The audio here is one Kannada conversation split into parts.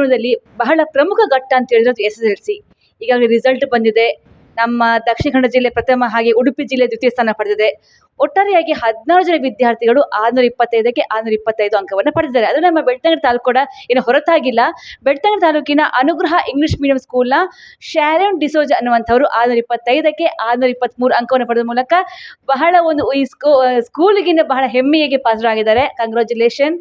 ಜೀವನದಲ್ಲಿ ಬಹಳ ಪ್ರಮುಖ ಘಟ್ಟ ಅಂತ ಹೇಳಿದ್ರೆ ಎಸ್ ಎಸ್ ಎಲ್ ಸಿ ಈಗಾಗಲೇ ರಿಸಲ್ಟ್ ಬಂದಿದೆ. ನಮ್ಮ ದಕ್ಷಿಣ ಕನ್ನಡ ಜಿಲ್ಲೆ ಪ್ರಥಮ ಹಾಗೆ ಉಡುಪಿ ಜಿಲ್ಲೆ ದ್ವಿತೀಯ ಸ್ಥಾನ ಪಡೆದಿದೆ. ಒಟ್ಟಾರೆಯಾಗಿ ಹದಿನಾರು ಜನ ವಿದ್ಯಾರ್ಥಿಗಳು ಆರುನೂರ ಇಪ್ಪತ್ತೈದಕ್ಕೆ ಆರುನೂರ ಇಪ್ಪತ್ತೈದು ಅಂಕವನ್ನು ಪಡೆದಿದ್ದಾರೆ. ಅದು ನಮ್ಮ ಬೆಳ್ತಂಗಡಿ ತಾಲೂಕು ಕೂಡ ಏನು ಹೊರತಾಗಿಲ್ಲ. ಬೆಳ್ತಂಗಡಿ ತಾಲೂಕಿನ ಅನುಗ್ರಹ ಇಂಗ್ಲಿಷ್ ಮೀಡಿಯಂ ಸ್ಕೂಲ್ನ ಶ್ಯಾರನ್ ಡಿಸೋಜ್ ಅನ್ನುವಂಥವರು ಆರುನೂರ ಇಪ್ಪತ್ತೈದಕ್ಕೆ ಆರುನೂರ ಇಪ್ಪತ್ತ್ಮೂರು ಅಂಕವನ್ನು ಪಡೆದ ಮೂಲಕ ಬಹಳ ಒಂದು ಈ ಸ್ಕೂ, ಸ್ಕೂಲಿಗಿಂತ ಬಹಳ ಹೆಮ್ಮೆಯಾಗಿ ಪಾಸರಾಗಿದ್ದಾರೆ ಕಂಗ್ರ್ಯಾಚುಲೇಷನ್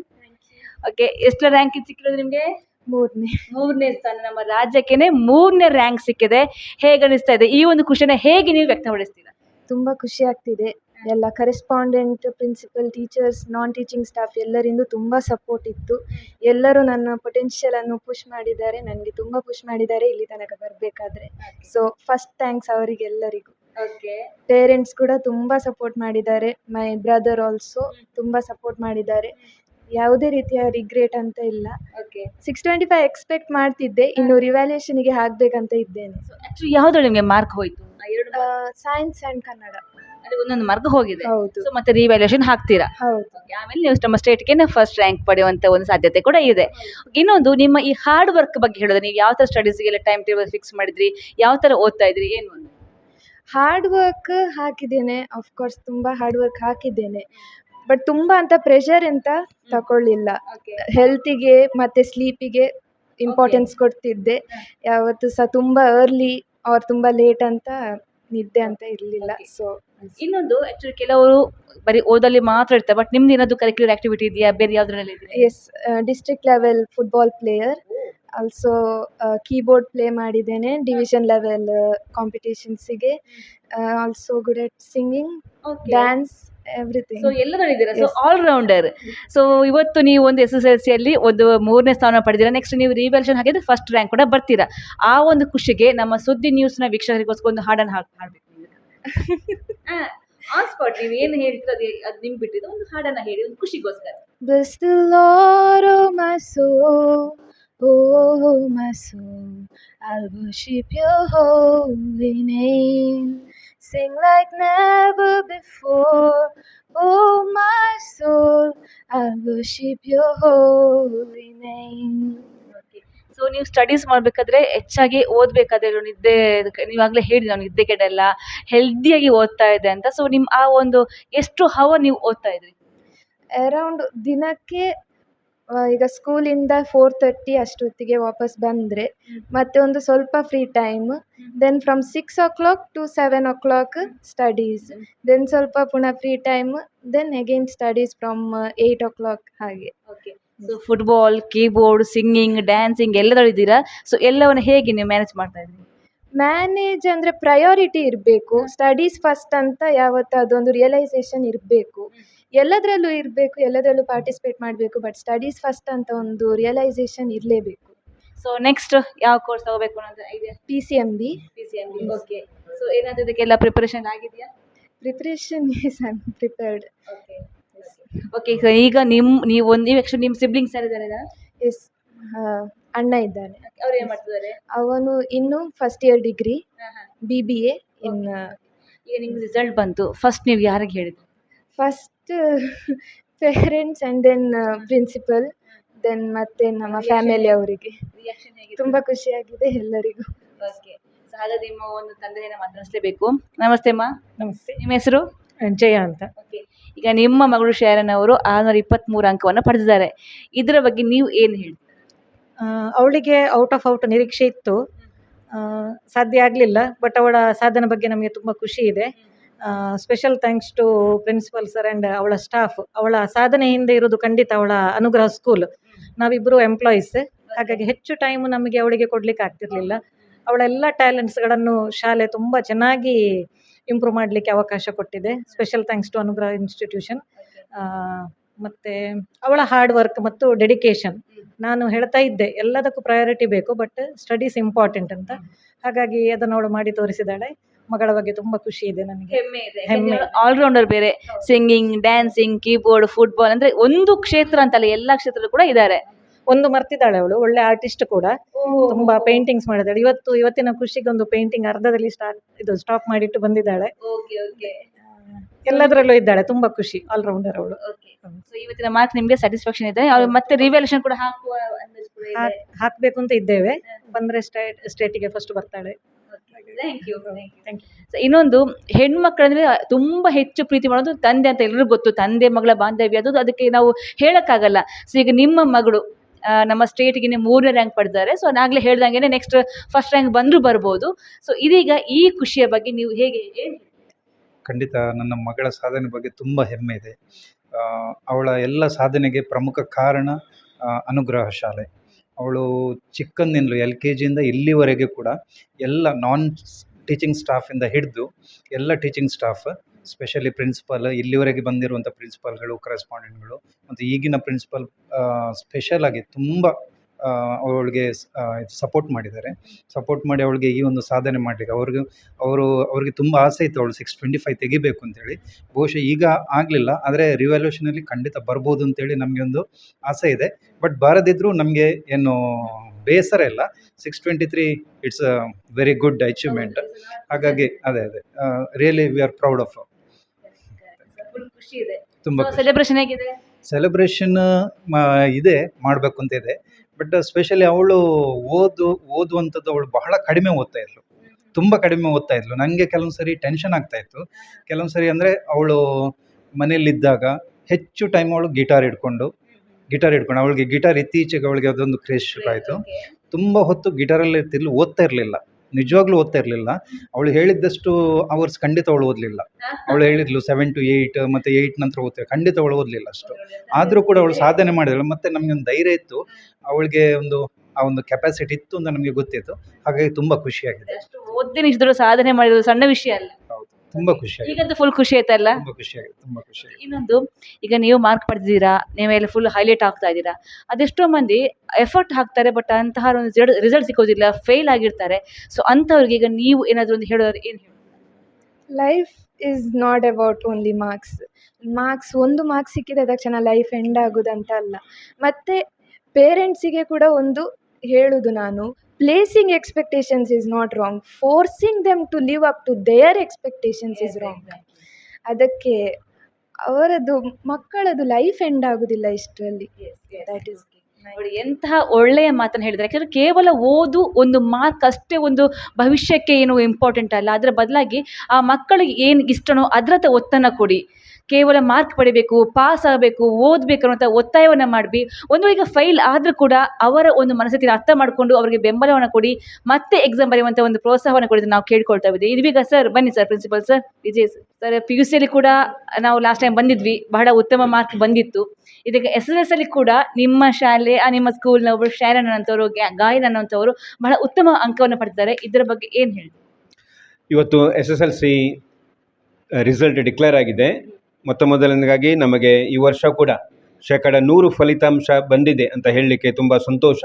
ಓಕೆ ಎಷ್ಟು ರ್ಯಾಂಕ್ ಸಿಕ್ಕಿರೋದು ನಿಮಗೆ? ಮೂರನೇ. ಮೂರನೇ ಸ್ಥಾನ ನಮ್ಮ ರಾಜ್ಯಕ್ಕೇನೆ ಮೂರನೇ ರ್ಯಾಂಕ್ ಸಿಕ್ಕಿದೆ. ಹೇಗೆ ಅನಿಸ್ತಾ ಇದೆ? ಈ ಒಂದು ಖುಷಿನ ಹೇಗೆ ನೀವು ವ್ಯಕ್ತಪಡಿಸ್ತೀರಾ? ತುಂಬ ಖುಷಿ ಆಗ್ತಿದೆ. ಎಲ್ಲ correspondent principal teachers non teaching staff ಎಲ್ಲರಿಂದ ತುಂಬ ಸಪೋರ್ಟ್ ಇತ್ತು. ಎಲ್ಲರೂ ನನ್ನ ಪೊಟೆನ್ಷಿಯಲನ್ನು ಪುಷ್ ಮಾಡಿದ್ದಾರೆ. ನನಗೆ ತುಂಬ ಪುಷ್ ಮಾಡಿದ್ದಾರೆ. ಇಲ್ಲಿ ತನಕ ಬರಬೇಕಾದ್ರೆ. ಸೊ ಫಸ್ಟ್ ಥ್ಯಾಂಕ್ಸ್ ಅವರಿಗೆಲ್ಲರಿಗೂ. ಓಕೆ ಪೇರೆಂಟ್ಸ್ ಕೂಡ ತುಂಬ ಸಪೋರ್ಟ್ ಮಾಡಿದ್ದಾರೆ. ಮೈ ಬ್ರದರ್ ಆಲ್ಸೋ ತುಂಬ ಸಪೋರ್ಟ್ ಮಾಡಿದ್ದಾರೆ. ಯಾವುದೇ ರೀತಿಯ ರಿಗ್ರೆಟ್ ಅಂತ ಇಲ್ಲ. Okay six twenty five expect ಮಾಡ್ತಿದ್ದೆ ಇನ್ನು ರಿವ್ಯಾಲ್ಯೂಷನ್ಗೆ ಹಾಕ್ಬೇಕಂತ ಇದ್ದೇನೆ. ಆಕ್ಚುಲಿ ಯಾವ್ದ್ರಲ್ಲಿ ನಿಮಗೆ ಮಾರ್ಕ್ ಹೋಯ್ತು? ಆ ಎರಡು ಸೈನ್ಸ್ ಆ್ಯಂಡ್ ಕನ್ನಡ. ಅಲ್ಲಿ ಒಂದೊಂದು ಮಾರ್ಕ್ ಹೋಗಿದೆ. ಹೌದು. ಸೊ ಮತ್ತೆ ರಿವ್ಯಾಲ್ಯೂಷನ್ ಹಾಕ್ತೀರಾ? ಹೌದು. Okay, ಆಮೇಲೆ ನೀವು ನಮ್ಮ ಸ್ಟೇಟ್ಗೆ ಫಸ್ಟ್ ರ್ಯಾಂಕ್ ಪಡೆಯುವಂತ ಒಂದು ಸಾಧ್ಯತೆ ಕೂಡ ಇದೆ. ಇನ್ನೊಂದು ನಿಮ್ಮ ಈ ಹಾರ್ಡ್ ವರ್ಕ್ ಬಗ್ಗೆ ಹೇಳೋದು. ನೀವು ಯಾವ ಥರ ಸ್ಟಡೀಸ್ಗೆಲ್ಲ ಟೈಮ್ ಟೇಬಲ್ ಫಿಕ್ಸ್ ಮಾಡಿದ್ರಿ? ಯಾವ ಥರ ಓದ್ತಾ ಇದ್ರಿ? ಏನು ಅಂತ ಹಾರ್ಡ್ ವರ್ಕ್ ಹಾಕಿದ್ದೇನೆ. ಕೋರ್ಸ್ ತುಂಬ ಹಾರ್ಡ್ ವರ್ಕ್ ಹಾಕಿದ್ದೇನೆ. ಬಟ್ ತುಂಬ ಅಂತ ಪ್ರೆಷರ್ ಅಂತ ತಗೊಳ್ಳಿಲ್ಲ ಹೆಲ್ತಿಗೆ ಮತ್ತು ಸ್ಲೀಪಿಗೆ ಇಂಪಾರ್ಟೆನ್ಸ್ ಕೊಡ್ತಿದ್ದೆ. ಯಾವತ್ತು ಸಹ ತುಂಬ ಅರ್ಲಿ ಅವ್ರು ತುಂಬ ಲೇಟ್ ಅಂತ ನಿದ್ದೆ ಅಂತ ಇರಲಿಲ್ಲ. ಸೊ ಇನ್ನೊಂದು ಆಕ್ಚುಲಿ ಕೆಲವರು ಬರೀ ಓದಲ್ಲಿ ಮಾತ್ರ ಇರ್ತಾರೆ ಬಟ್ ನಿಮ್ದು ಏನಾದ್ರು ಕರಿಕ್ಯುಲರ್ ಆಕ್ಟಿವಿಟಿ ಇದೆಯಾ? ಬೇರೆ ಯಾವ್ದ್ರಲ್ಲಿ yes district level football player also keyboard play ಮಾಡಿದ್ದೇನೆ division level ಕಾಂಪಿಟೇಷನ್ಸಿಗೆ also good at singing dance everything so ಎಲ್ಲದಲ್ಲಿದ್ದೀರಾ so Yes. All rounder so ಇವತ್ತು ನೀವು ಒಂದು ಎಸ್ ಎಸ್ ಎಲ್ ಸಿಯಲ್ಲಿ ಒಂದು ಮೂರನೇ ಸ್ಥಾನ ಪಡೆದಿರಾ. ನೆಕ್ಸ್ಟ್ ನೀವು ರಿವ್ಯಾಲ್ಯೂಷನ್ ಹಾಕಿದ್ರೆ ಫಸ್ಟ್ ರ್ಯಾಂಕ್ ಕೂಡ ಬರ್ತೀರಾ. ಆ ಒಂದು ಖುಷಿಗೆ ನಮ್ಮ ಸುದ್ದಿ ನ್ಯೂಸ್ನ ವೀಕ್ಷಕರಿಗೋಸ್ಕರ ಒಂದು ಹಾಡನ್ನು ಹಾಕಿ ಹಾಡಬೇಕು ಆನ್ ಸ್ಪಾಟ್ ನೀವು ಏನು ಹೇಳ್ತೀರೋ ಅದು ಅದು ನಿಮ್ಗೆ ಬಿಟ್ಟಿದ್ದು ಒಂದು ಹಾಡನ್ನು ಹೇಳಿ ಒಂದು ಖುಷಿಗೋಸ್ಕರ. Bless the Lord, oh my soul, oh my soul. I'll worship your holy name. Sing like never before, oh my soul. I worship your holy name. So ನೀವು ಸ್ಟಡೀಸ್ ಮಾಡಬೇಕಾದ್ರೆ ಹೆಚ್ಚಾಗಿ ಓದಬೇಕಾದ್ರೆ ನಿದ್ದೆ ನೀವಾಗಲೇ ಹೇಳಿ ನಾವು ನಿದ್ದೆ ಕೆಡಲ್ಲ ಹೆಲ್ದಿಯಾಗಿ ಓದ್ತಾ ಇದೆ ಅಂತ ಸೊ ನಿಮ್ಮ ಆ ಒಂದು ಎಷ್ಟು ಹವ ನೀವು ಓದ್ತಾ ಇದ್ರಿ ಅರೌಂಡ್ ದಿನಕ್ಕೆ ಈಗ ಸ್ಕೂಲಿಂದ ಫೋರ್ ತರ್ಟಿ ಅಷ್ಟೊತ್ತಿಗೆ ವಾಪಸ್ ಬಂದರೆ ಮತ್ತೆ ಒಂದು ಸ್ವಲ್ಪ free time then from six o'clock to seven o'clock studies then ಸ್ವಲ್ಪ ಪುನಃ free time then again studies from eight o'clock ಹಾಗೆ. Okay so football keyboard singing dancing ಎಲ್ಲದಲ್ಲಿದ್ದೀರಾ so ಎಲ್ಲವನ್ನು ಹೇಗೆ ನೀವು ಮ್ಯಾನೇಜ್ ಮಾಡ್ತಾ ಇದ್ದೀರಿ? ಮ್ಯಾನೇಜ್ ಅಂದರೆ ಪ್ರಯಾರಿಟಿ ಇರಬೇಕು. ಸ್ಟಡೀಸ್ ಫಸ್ಟ್ ಅಂತ ಯಾವತ್ತೂ ಅದೊಂದು ರಿಯಲೈಸೇಷನ್ ಇರಬೇಕು. ಎಲ್ಲದರಲ್ಲೂ ಇರಬೇಕು ಎಲ್ಲದರಲ್ಲೂ ಪಾರ್ಟಿಸಿಪೇಟ್ ಮಾಡಬೇಕು ಬಟ್ ಸ್ಟಡೀಸ್ ಫಸ್ಟ್ ಅಂತ ಒಂದು ರಿಯಲೈಸೇಷನ್ ಇರಲೇಬೇಕು. ಸೊ ನೆಕ್ಸ್ಟ್ ಯಾವ ಕೋರ್ಸ್ ತಗೋಬೇಕು ಅನ್ನೋದು idea P C M B P C M B okay so ಏನಾದರೂ ಇದಕ್ಕೆಲ್ಲ ಪ್ರಿಪರೇಷನ್ ಆಗಿದೆಯಾ? Preparation is I prepared okay okay so ಈಗ ನಿಮ್ಮ ನೀವು ಒಂದು ನೀವು ಆ್ಯಕ್ಚುಲಿ ನಿಮ್ಮ ಸಿಬ್ಲಿಂಗ್ಸ್ ಯಾರಿದ್ದಾರೆ ಎಸ್ ಅಣ್ಣ ಇದ್ದಾನೆ. ಅವ್ರು ಏನು ಮಾಡ್ತಿದ್ದಾರೆ? ಅವನು ಇನ್ನು first year degree B B A in ಈಗ ನಿಮ್ಗೆ ರಿಸಲ್ಟ್ ಬಂತು. ಫಸ್ಟ್ ನೀವು ಯಾರಿಗೆ ಹೇಳಿದ್ರಿ first parents and then principal then ಮತ್ತೆ ನಮ್ಮ ಫ್ಯಾಮಿಲಿ ಅವರಿಗೆ. ತುಂಬ ಖುಷಿಯಾಗಿದೆ ಎಲ್ಲರಿಗೂ. ಓಕೆ. ಸೊ ಹಾಗಾದ್ರೆ ನಿಮ್ಮ ಒಂದು ತಂದೆಯನ್ನು ಮಾತನಾಡಿಸ್ಲೇಬೇಕು. ನಮಸ್ತೆ ಅಮ್ಮ. ನಮಸ್ತೆ. ನಿಮ್ಮ ಹೆಸರು? ಜಯ ಅಂತ. ಓಕೆ. ಈಗ ನಿಮ್ಮ ಮಗಳು ಶಾರನ್ ಅವರು ಆರುನೂರ ಇಪ್ಪತ್ತ್ಮೂರು ಅಂಕವನ್ನು ಪಡೆದಿದ್ದಾರೆ. ಇದರ ಬಗ್ಗೆ ನೀವು ಏನು ಹೇಳಿ ಅವಳಿಗೆ ಔಟ್ ಆಫ್ ಔಟ್ ನಿರೀಕ್ಷೆ ಇತ್ತು. ಸಾಧ್ಯ ಆಗಲಿಲ್ಲ ಬಟ್ ಅವಳ ಸಾಧನೆ ಬಗ್ಗೆ ನಮಗೆ ತುಂಬ ಖುಷಿ ಇದೆ. Special thanks to principal sir and ಅವಳ ಸ್ಟಾಫ್ ಅವಳ ಸಾಧನೆ ಹಿಂದೆ ಇರೋದು ಖಂಡಿತ ಅವಳ ಅನುಗ್ರಹ ಸ್ಕೂಲ್ ನಾವಿಬ್ಬರು ಎಂಪ್ಲಾಯೀಸ್ ಹಾಗಾಗಿ ಹೆಚ್ಚು ಟೈಮ್ ನಮಗೆ ಅವಳಿಗೆ ಕೊಡಲಿಕ್ಕೆ ಆಗ್ತಿರ್ಲಿಲ್ಲ. ಅವಳ ಎಲ್ಲ ಟ್ಯಾಲೆಂಟ್ಸ್ಗಳನ್ನು ಶಾಲೆ ತುಂಬ ಚೆನ್ನಾಗಿ ಇಂಪ್ರೂವ್ ಮಾಡಲಿಕ್ಕೆ ಅವಕಾಶ ಕೊಟ್ಟಿದೆ. Special thanks to Anugraha institution ಮತ್ತು ಅವಳ ಹಾರ್ಡ್ ವರ್ಕ್ ಮತ್ತು ಡೆಡಿಕೇಶನ್ ನಾನು ಹೇಳ್ತಾ ಇದ್ದೆ, ಎಲ್ಲದಕ್ಕೂ ಪ್ರಯಾರಿಟಿ ಬೇಕು ಬಟ್ ಸ್ಟಡೀಸ್ ಇಂಪಾರ್ಟೆಂಟ್ ಅಂತ. ಹಾಗಾಗಿ ಅದನ್ನು ಅವಳು ಮಾಡಿ ತೋರಿಸಿದ್ದಾಳೆ. ಮಗಳ ಬಗ್ಗೆ ತುಂಬಾ ಖುಷಿ ಇದೆ ನನಗೆ. ಹೆಮ್ಮೆ ಇದೆ. ಹೆಮ್ಮೆ. ಆಲ್ರೌಂಡರ್ ಬೇರೆ ಸಿಂಗಿಂಗ್ ಡ್ಯಾನ್ಸಿಂಗ್ ಕೀಬೋರ್ಡ್ ಫುಟ್ಬಾಲ್ ಅಂದ್ರೆ ಒಂದು ಕ್ಷೇತ್ರ ಅಂತಲ್ಲ ಎಲ್ಲಾ ಕ್ಷೇತ್ರದಲ್ಲೂ ಕೂಡ ಇದ್ದಾರೆ. ಒಂದು ಮರ್ತಿದ್ದಾಳೆ ಅವಳು ಒಳ್ಳೆ ಆರ್ಟಿಸ್ಟ್ ಕೂಡ. ತುಂಬಾ ಪೇಂಟಿಂಗ್ಸ್ ಮಾಡಿದಾಳೆ ಇವತ್ತು ಇವತ್ತಿನ ಖುಷಿಗೆ ಒಂದು ಪೇಂಟಿಂಗ್ ಅರ್ಧದಲ್ಲಿ ಸ್ಟಾರ್ಟ್ ಇದು ಸ್ಟಾಪ್ ಮಾಡಿಟ್ಟು ಬಂದಿದ್ದಾಳೆ. ಎಲ್ಲದರಲ್ಲೂ ಇದ್ದಾಳೆ ತುಂಬಾ ಖುಷಿ ಆಲ್ರೌಂಡರ್ ಅವಳು. ಇವತ್ತಿನ ಮಾರ್ಕ್ ನಿಮ್ಗೆ ಸ್ಯಾಟಿಸ್ಫ್ಯಾಕ್ಷನ್ ಇದೆ. ಅವ್ರು ಮತ್ತೆ ರಿವ್ಯಾಲ್ಯೂಷನ್ ಕೂಡ ಹಾಕುವ ಹಾಕ್ಬೇಕು ಅಂತ ಇದ್ದೇವೆ. ಬಂದ್ರೆ ಸ್ಟೇಟ್ ಸ್ಟೇಟಿಗೆ ಫಸ್ಟ್ ಬರ್ತಾಳೆ. Thank you thank you so ಇನ್ನೊಂದು ಹೆಣ್ಮಕ್ಳಂದ್ರೆ ತುಂಬಾ ಹೆಚ್ಚು ಪ್ರೀತಿ ಮಾಡೋದು ತಂದೆ ಅಂತ ಎಲ್ಲರೂ ಗೊತ್ತು. ತಂದೆ ಮಗಳ ಬಾಂಧವ್ಯ ಅದು ಅದಕ್ಕೆ ನಾವು ಹೇಳಕ್ಕಾಗಲ್ಲ. ಸೊ ಈಗ ನಿಮ್ಮ ಮಗಳು ನಮ್ಮ ನಮ್ಮ ಸ್ಟೇಟ್ಗೆ ಮೂರನೇ ರ್ಯಾಂಕ್ ಪಡೆದಿದ್ದಾರೆ ಸೊ ನಾಗಲೇ ಹೇಳ್ದಂಗೆ ನೆಕ್ಸ್ಟ್ ಫಸ್ಟ್ ರ್ಯಾಂಕ್ ಬಂದರೂ ಬರ್ಬೋದು. ಸೊ ಇದೀಗ ಈ ಖುಷಿಯ ಬಗ್ಗೆ ನೀವು ಹೇಗೆ ಖಂಡಿತ ನನ್ನ ಮಗಳ ಸಾಧನೆ ಬಗ್ಗೆ ತುಂಬ ಹೆಮ್ಮೆ ಇದೆ. ಅವಳ ಎಲ್ಲ ಸಾಧನೆಗೆ ಪ್ರಮುಖ ಕಾರಣ ಅನುಗ್ರಹ ಶಾಲೆ. ಅವಳು ಚಿಕ್ಕಂದಿನಲು ಎಲ್ ಕೆ ಜಿಯಿಂದ ಇಲ್ಲಿವರೆಗೆ ಕೂಡ ಎಲ್ಲ ನಾನ್ ಟೀಚಿಂಗ್ ಸ್ಟಾಫಿಂದ ಹಿಡಿದು ಎಲ್ಲ ಟೀಚಿಂಗ್ ಸ್ಟಾಫ್ ಸ್ಪೆಷಲಿ ಪ್ರಿನ್ಸಿಪಾಲ್ ಇಲ್ಲಿವರೆಗೆ ಬಂದಿರುವಂಥ ಪ್ರಿನ್ಸಿಪಾಲ್ಗಳು ಕರೆಸ್ಪಾಂಡೆಂಟ್ಗಳು ಮತ್ತು ಈಗಿನ ಪ್ರಿನ್ಸಿಪಾಲ್ ಸ್ಪೆಷಲಾಗಿ ತುಂಬ ಅವಳಿಗೆ ಸಪೋರ್ಟ್ ಮಾಡಿದ್ದಾರೆ. ಸಪೋರ್ಟ್ ಮಾಡಿ ಅವಳಿಗೆ ಈ ಒಂದು ಸಾಧನೆ ಮಾಡಲಿಕ್ಕೆ ಅವ್ರಿಗೆ ಅವರು ಅವ್ರಿಗೆ ತುಂಬ ಆಸೆ ಇತ್ತು ಅವಳು ಸಿಕ್ಸ್ ಟ್ವೆಂಟಿ ಫೈವ್ ತೆಗಿಬೇಕು ಅಂತೇಳಿ. ಬಹುಶಃ ಈಗ ಆಗಲಿಲ್ಲ ಆದರೆ ರಿವ್ಯಾಲ್ಯೂಷನಲ್ಲಿ ಖಂಡಿತ ಬರ್ಬೋದು ಅಂತೇಳಿ ನಮಗೆ ಒಂದು ಆಸೆ ಇದೆ. ಬಟ್ ಬಾರದಿದ್ದರೂ ನಮಗೆ ಏನು ಬೇಸರ ಇಲ್ಲ. Six twenty three it's a very good achievement ಹಾಗಾಗಿ ಅದೇ ಅದೇ really we are proud of ತುಂಬ ಸೆಲೆಬ್ರೇಷನ್ ಇದೆ ಮಾಡಬೇಕು ಅಂತ ಇದೆ. ಬಟ್ ಸ್ಪೆಷಲಿ ಅವಳು ಓದು ಓದುವಂಥದ್ದು ಅವಳು ಬಹಳ ಕಡಿಮೆ ಓದ್ತಾ ಇದ್ಲು. ತುಂಬ ಕಡಿಮೆ ಓದ್ತಾ ಇದ್ಲು. ನನಗೆ ಕೆಲವೊಂದು ಸರಿ ಟೆನ್ಷನ್ ಆಗ್ತಾ ಇತ್ತು. ಕೆಲವೊಂದು ಸರಿ ಅಂದರೆ ಅವಳು ಮನೆಯಲ್ಲಿದ್ದಾಗ ಹೆಚ್ಚು ಟೈಮ್ ಅವಳು ಗಿಟಾರ್ ಹಿಡ್ಕೊಂಡು ಗಿಟಾರ್ ಹಿಡ್ಕೊಂಡು ಅವಳಿಗೆ ಗಿಟಾರ್ ಇತ್ತೀಚೆಗೆ ಅವಳಿಗೆ ಅದೊಂದು ಕ್ರೇಜ್ ಶುರು ಆಯಿತು ತುಂಬ ಹೊತ್ತು ಗಿಟಾರಲ್ಲಿ ಇರ್ತಿದ್ಲು ಓದ್ತಾ ಇರಲಿಲ್ಲ. ನಿಜವಾಗ್ಲೂ ಓದ್ತಾ ಇರಲಿಲ್ಲ. ಅವಳು ಹೇಳಿದ್ದಷ್ಟು ಅವರ್ಸ್ ಖಂಡಿತ ಅವಳು ಓದಲಿಲ್ಲ. ಅವಳು ಹೇಳಿದ್ಲು ಸೆವೆನ್ ಟು ಏಯ್ಟ್ ಮತ್ತು ಏಯ್ಟ್ ನಂತರ ಓದ್ತಾರೆ ಖಂಡಿತ ಅವಳು ಓದಲಿಲ್ಲ ಅಷ್ಟು. ಆದರೂ ಕೂಡ ಅವಳು ಸಾಧನೆ ಮಾಡಿದಳು. ಮತ್ತು ನಮಗೆ ಒಂದು ಧೈರ್ಯ ಇತ್ತು. ಅವಳಿಗೆ ಒಂದು, ಆ ಒಂದು ಕೆಪಾಸಿಟಿ ಇತ್ತು ಅಂತ ನಮಗೆ ಗೊತ್ತಿತ್ತು. ಹಾಗಾಗಿ ತುಂಬ ಖುಷಿಯಾಗಿದೆ. ಇದ್ರು ಸಾಧನೆ ಮಾಡಿದ್ರು ಸಣ್ಣ ವಿಷಯ ಅಲ್ಲ. ತುಂಬ ಖುಷಿ ಈಗಂತೂ ಫುಲ್ ಖುಷಿ ಆಯ್ತಲ್ಲ ಆಗಿದೆ ತುಂಬಾ ಖುಷಿ ಆಗಿದೆ ಇನ್ನೊಂದು ಈಗ ನೀವು ಮಾರ್ಕ್ ಪಡೆದಿದ್ದೀರಾ ನೀವೆಲ್ಲ ಫುಲ್ ಹೈಲೈಟ್ ಆಗ್ತಾ ಇದ್ದೀರಾ ಅದೆಷ್ಟೋ ಮಂದಿ ಎಫರ್ಟ್ ಹಾಕ್ತಾರೆ ಬಟ್ ಅಂತಹ ಒಂದು ರಿಸಲ್ಟ್ ಸಿಕ್ಕೋದಿಲ್ಲ ಫೇಲ್ ಆಗಿರ್ತಾರೆ. ಸೊ ಅಂಥವ್ರಿಗೆ ಈಗ ನೀವು ಏನಾದರೂ ಒಂದು ಹೇಳೋದ್ರೆ ಏನು ಹೇಳಿ life is not about only marks marks ಒಂದು ಮಾರ್ಕ್ಸ್ ಸಿಕ್ಕಿದ ತಕ್ಷಣ ಲೈಫ್ ಎಂಡ್ ಆಗೋದಂತ ಅಲ್ಲ. ಮತ್ತು ಪೇರೆಂಟ್ಸಿಗೆ ಕೂಡ ಒಂದು ಹೇಳುವುದು ನಾನು. Placing expectations is not wrong forcing them to live up to their expectations is wrong ಅದಕ್ಕೆ ಅವರದ್ದು ಮಕ್ಕಳದು ಲೈಫ್ ಎಂಡ್ ಆಗೋದಿಲ್ಲ ಇಷ್ಟರಲ್ಲಿ. ದಟ್ ಈಸ್ ನೋಡಿ ಎಂತಹ ಒಳ್ಳೆಯ ಮಾತನ್ನು ಹೇಳಿದ್ದಾರೆ ಯಾಕಂದರೆ ಕೇವಲ ಓದು ಒಂದು ಮಾರ್ಕ್ ಅಷ್ಟೇ ಒಂದು ಭವಿಷ್ಯಕ್ಕೆ ಏನು ಇಂಪಾರ್ಟೆಂಟ್ ಅಲ್ಲ. ಅದರ ಬದಲಾಗಿ ಆ ಮಕ್ಕಳಿಗೆ ಏನು ಇಷ್ಟನೋ ಅದರತ್ತ ಒತ್ತನ್ನು ಕೊಡಿ. ಕೇವಲ ಮಾರ್ಕ್ ಪಡಿಬೇಕು, ಪಾಸ್ ಆಗಬೇಕು, ಓದಬೇಕು ಅನ್ನೋಂಥ ಒತ್ತಾಯವನ್ನು ಮಾಡಿ ಒಂದು ಈಗ ಫೈಲ್ ಆದರೂ ಕೂಡ ಅವರ ಒಂದು ಮನಸ್ಥಿತಿನ ಅರ್ಥ ಮಾಡಿಕೊಂಡು ಅವರಿಗೆ ಬೆಂಬಲವನ್ನು ಕೊಡಿ, ಮತ್ತೆ ಎಕ್ಸಾಮ್ ಬರೆಯುವಂಥ ಒಂದು ಪ್ರೋತ್ಸಾಹವನ್ನು ಕೊಡಿ ನಾವು ಕೇಳ್ಕೊಳ್ತಾ ಇದ್ದೀವಿ. ಇದೀಗ ಸರ್ ಬನ್ನಿ sir principal sir Vijay sir P U ಸಿಯಲ್ಲಿ ಕೂಡ ನಾವು ಲಾಸ್ಟ್ ಟೈಮ್ ಬಂದಿದ್ವಿ. ಬಹಳ ಉತ್ತಮ ಮಾರ್ಕ್ ಬಂದಿತ್ತು. ಇದೀಗ ಎಸ್ ಎಸ್ ಎಸ್ ಅಲ್ಲಿ ಕೂಡ ನಿಮ್ಮ ಶಾಲೆ ನಿಮ್ಮ ಸ್ಕೂಲ್ನ ಒಬ್ಬರು ಶಾರನ್ ಅನ್ನೋಂಥವ್ರು ಗ್ಯಾ- ಗಾಯನ್ ಅನ್ನೋಂಥವ್ರು ಬಹಳ ಉತ್ತಮ ಅಂಕವನ್ನು ಪಡೆದಿದ್ದಾರೆ ಇದರ ಬಗ್ಗೆ ಏನು ಹೇಳಿ ಇವತ್ತು S S L C result declare ಆಗಿದೆ. ಮೊತ್ತ ಮೊದಲನೇದಾಗಿ ನಮಗೆ ಈ ವರ್ಷ ಕೂಡ ಶೇಕಡ ನೂರು ಫಲಿತಾಂಶ ಬಂದಿದೆ ಅಂತ ಹೇಳಲಿಕ್ಕೆ ತುಂಬ ಸಂತೋಷ.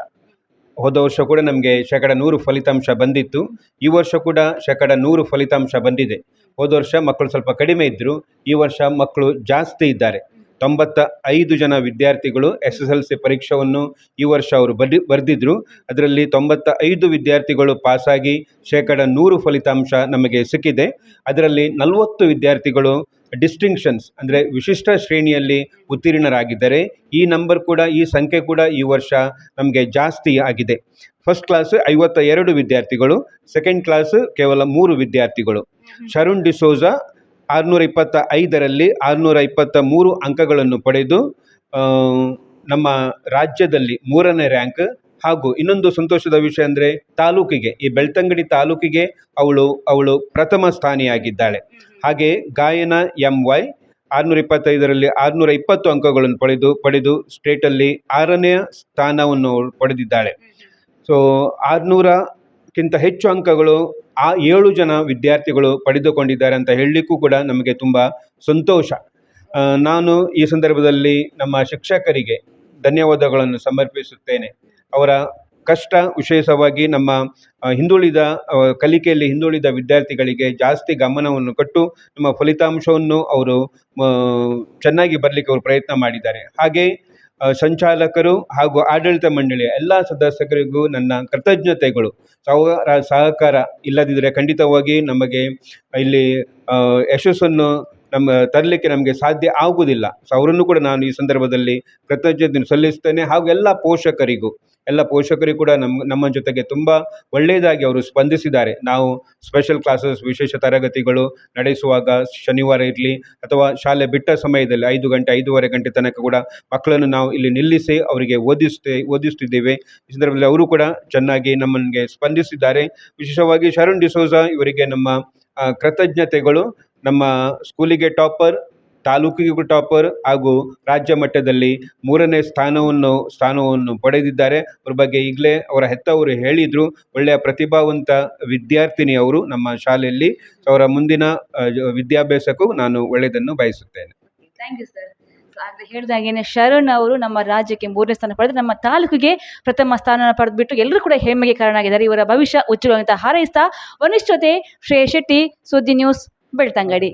ಹೋದ ವರ್ಷ ಕೂಡ ನಮಗೆ ಶೇಕಡ ನೂರು ಫಲಿತಾಂಶ ಬಂದಿತ್ತು. ಈ ವರ್ಷ ಕೂಡ ಶೇಕಡ ನೂರು ಫಲಿತಾಂಶ ಬಂದಿದೆ. ಹೋದ ವರ್ಷ ಮಕ್ಕಳು ಸ್ವಲ್ಪ ಕಡಿಮೆ ಇದ್ದರು ಈ ವರ್ಷ ಮಕ್ಕಳು ಜಾಸ್ತಿ ಇದ್ದಾರೆ. ತೊಂಬತ್ತ ಐದು ಜನ ವಿದ್ಯಾರ್ಥಿಗಳು ಎಸ್ ಎಸ್ ಎಲ್ ಸಿ ಪರೀಕ್ಷೆಯನ್ನು ಈ ವರ್ಷ ಅವರು ಬಡಿ ಬರೆದಿದ್ರು. ಅದರಲ್ಲಿ ತೊಂಬತ್ತ ಐದು ವಿದ್ಯಾರ್ಥಿಗಳು ಪಾಸಾಗಿ ಶೇಕಡ ನೂರು ಫಲಿತಾಂಶ ನಮಗೆ ಸಿಕ್ಕಿದೆ. ಅದರಲ್ಲಿ ನಲವತ್ತು ವಿದ್ಯಾರ್ಥಿಗಳು ಡಿಸ್ಟಿಂಕ್ಷನ್ಸ್ ಅಂದರೆ ವಿಶಿಷ್ಟ ಶ್ರೇಣಿಯಲ್ಲಿ ಉತ್ತೀರ್ಣರಾಗಿದ್ದಾರೆ ಈ ನಂಬರ್ ಕೂಡ, ಈ ಸಂಖ್ಯೆ ಕೂಡ ಈ ವರ್ಷ ನಮಗೆ ಜಾಸ್ತಿ ಆಗಿದೆ. ಫಸ್ಟ್ ಕ್ಲಾಸ್ ಐವತ್ತ ಎರಡು ವಿದ್ಯಾರ್ಥಿಗಳು ಸೆಕೆಂಡ್ ಕ್ಲಾಸ್ ಕೇವಲ ಮೂರು ವಿದ್ಯಾರ್ಥಿಗಳು. ಶರುಣ್ ಡಿಸೋಜಾ ಆರುನೂರ ಇಪ್ಪತ್ತ ಐದರಲ್ಲಿ ಆರುನೂರ ಇಪ್ಪತ್ತ ಮೂರು ಅಂಕಗಳನ್ನು ಪಡೆದು ನಮ್ಮ ರಾಜ್ಯದಲ್ಲಿ ಮೂರನೇ ರ್ಯಾಂಕ್ ಹಾಗೂ ಇನ್ನೊಂದು ಸಂತೋಷದ ವಿಷಯ ಅಂದರೆ ತಾಲೂಕಿಗೆ, ಈ ಬೆಳ್ತಂಗಡಿ ತಾಲೂಕಿಗೆ ಅವಳು ಅವಳು ಪ್ರಥಮ ಸ್ಥಾನಿಯಾಗಿದ್ದಾಳೆ. ಹಾಗೆ ಗಾಯನ ಎಂ ವೈ ಆರುನೂರ ಇಪ್ಪತ್ತೈದರಲ್ಲಿ ಆರುನೂರ ಇಪ್ಪತ್ತು ಅಂಕಗಳನ್ನು ಪಡೆದು ಪಡೆದು ಸ್ಟೇಟಲ್ಲಿ ಆರನೆಯ ಸ್ಥಾನವನ್ನು ಪಡೆದಿದ್ದಾಳೆ. ಸೊ ಆರುನೂರಕ್ಕಿಂತ ಹೆಚ್ಚು ಅಂಕಗಳು ಆ ಏಳು ಜನ ವಿದ್ಯಾರ್ಥಿಗಳು ಪಡೆದುಕೊಂಡಿದ್ದಾರೆ ಅಂತ ಹೇಳಲಿಕ್ಕೂ ಕೂಡ ನಮಗೆ ತುಂಬ ಸಂತೋಷ. ನಾನು ಈ ಸಂದರ್ಭದಲ್ಲಿ ನಮ್ಮ ಶಿಕ್ಷಕರಿಗೆ ಧನ್ಯವಾದಗಳನ್ನು ಸಮರ್ಪಿಸುತ್ತೇನೆ. ಅವರ ಕಷ್ಟ ವಿಶೇಷವಾಗಿ ನಮ್ಮ ಹಿಂದುಳಿದ ಕಲಿಕೆಯಲ್ಲಿ ಹಿಂದುಳಿದ ವಿದ್ಯಾರ್ಥಿಗಳಿಗೆ ಜಾಸ್ತಿ ಗಮನವನ್ನು ಕೊಟ್ಟು ನಮ್ಮ ಫಲಿತಾಂಶವನ್ನು ಅವರು ಚೆನ್ನಾಗಿ ಬರಲಿಕ್ಕೆ ಅವರು ಪ್ರಯತ್ನ ಮಾಡಿದ್ದಾರೆ. ಹಾಗೆ ಸಂಚಾಲಕರು ಹಾಗೂ ಆಡಳಿತ ಮಂಡಳಿ ಎಲ್ಲ ಸದಸ್ಯರಿಗೂ ನನ್ನ ಕೃತಜ್ಞತೆಗಳು. ಸಹಕಾರ ಇಲ್ಲದಿದ್ದರೆ ಖಂಡಿತವಾಗಿ ನಮಗೆ ಇಲ್ಲಿ ಯಶಸ್ಸನ್ನು ನಮ್ಮ ತರಲಿಕ್ಕೆ ನಮಗೆ ಸಾಧ್ಯ ಆಗುವುದಿಲ್ಲ ಸೊ ಅವರನ್ನು ಕೂಡ ನಾನು ಈ ಸಂದರ್ಭದಲ್ಲಿ ಕೃತಜ್ಞತೆ ಸಲ್ಲಿಸ್ತೇನೆ. ಹಾಗೂ ಎಲ್ಲ ಪೋಷಕರಿಗೂ ಎಲ್ಲ ಪೋಷಕರಿಗೂ ಕೂಡ ನಮ್ಮ ನಮ್ಮ ಜೊತೆಗೆ ತುಂಬ ಒಳ್ಳೆಯದಾಗಿ ಅವರು ಸ್ಪಂದಿಸಿದ್ದಾರೆ. ನಾವು ಸ್ಪೆಷಲ್ ಕ್ಲಾಸಸ್ ವಿಶೇಷ ತರಗತಿಗಳು ನಡೆಸುವಾಗ ಶನಿವಾರ ಇರಲಿ ಅಥವಾ ಶಾಲೆ ಬಿಟ್ಟ ಸಮಯದಲ್ಲಿ ಐದು ಗಂಟೆ, ಐದೂವರೆ ಗಂಟೆ ತನಕ ಕೂಡ ಮಕ್ಕಳನ್ನು ನಾವು ಇಲ್ಲಿ ನಿಲ್ಲಿಸಿ ಅವರಿಗೆ ಓದಿಸ್ತೇ, ಓದಿಸ್ತಿದ್ದೇವೆ. ಈ ಸಂದರ್ಭದಲ್ಲಿ ಅವರು ಕೂಡ ಚೆನ್ನಾಗಿ ನಮ್ಮನಿಗೆ ಸ್ಪಂದಿಸಿದ್ದಾರೆ. ವಿಶೇಷವಾಗಿ ಶರಣ್ ಡಿಸೋಜಾ ಇವರಿಗೆ ನಮ್ಮ ಕೃತಜ್ಞತೆಗಳು ನಮ್ಮ ಸ್ಕೂಲಿಗೆ ಟಾಪರ್, ತಾಲೂಕಿಗೂ ಟಾಪರ್ ಹಾಗೂ ರಾಜ್ಯ ಮಟ್ಟದಲ್ಲಿ ಮೂರನೇ ಸ್ಥಾನವನ್ನು ಸ್ಥಾನವನ್ನು ಪಡೆದಿದ್ದಾರೆ. ಅವ್ರ ಬಗ್ಗೆ ಈಗಲೇ ಅವರ ಹೆತ್ತವರು ಹೇಳಿದರು. ಒಳ್ಳೆಯ ಪ್ರತಿಭಾವಂತ ವಿದ್ಯಾರ್ಥಿನಿ ಅವರು ನಮ್ಮ ಶಾಲೆಯಲ್ಲಿ. ಅವರ ಮುಂದಿನ ವಿದ್ಯಾಭ್ಯಾಸಕ್ಕೂ ನಾನು ಒಳ್ಳೆಯದನ್ನು ಬಯಸುತ್ತೇನೆ. ಥ್ಯಾಂಕ್ ಯು ಸರ್ ಹೇಳಿದಾಗೇನೆ ಶರಣ್ ಅವರು ನಮ್ಮ ರಾಜ್ಯಕ್ಕೆ ಮೂರನೇ ಸ್ಥಾನ ಪಡೆದು ನಮ್ಮ ತಾಲೂಕಿಗೆ ಪ್ರಥಮ ಸ್ಥಾನ ಪಡೆದುಬಿಟ್ಟು ಎಲ್ಲರೂ ಕೂಡ ಹೆಮ್ಮೆಗೆ ಕಾರಣ ಆಗಿದ್ದಾರೆ ಇವರ ಭವಿಷ್ಯ ಉಜ್ವಲಂತ ಹಾರೈಸ್ತಾ, ವನಿಷ್ಠತೆ ಶ್ರೇಯ ಶೆಟ್ಟಿ ಸುದ್ದಿ ನ್ಯೂಸ್. ಬೆಳ್ತಂಗಡಿ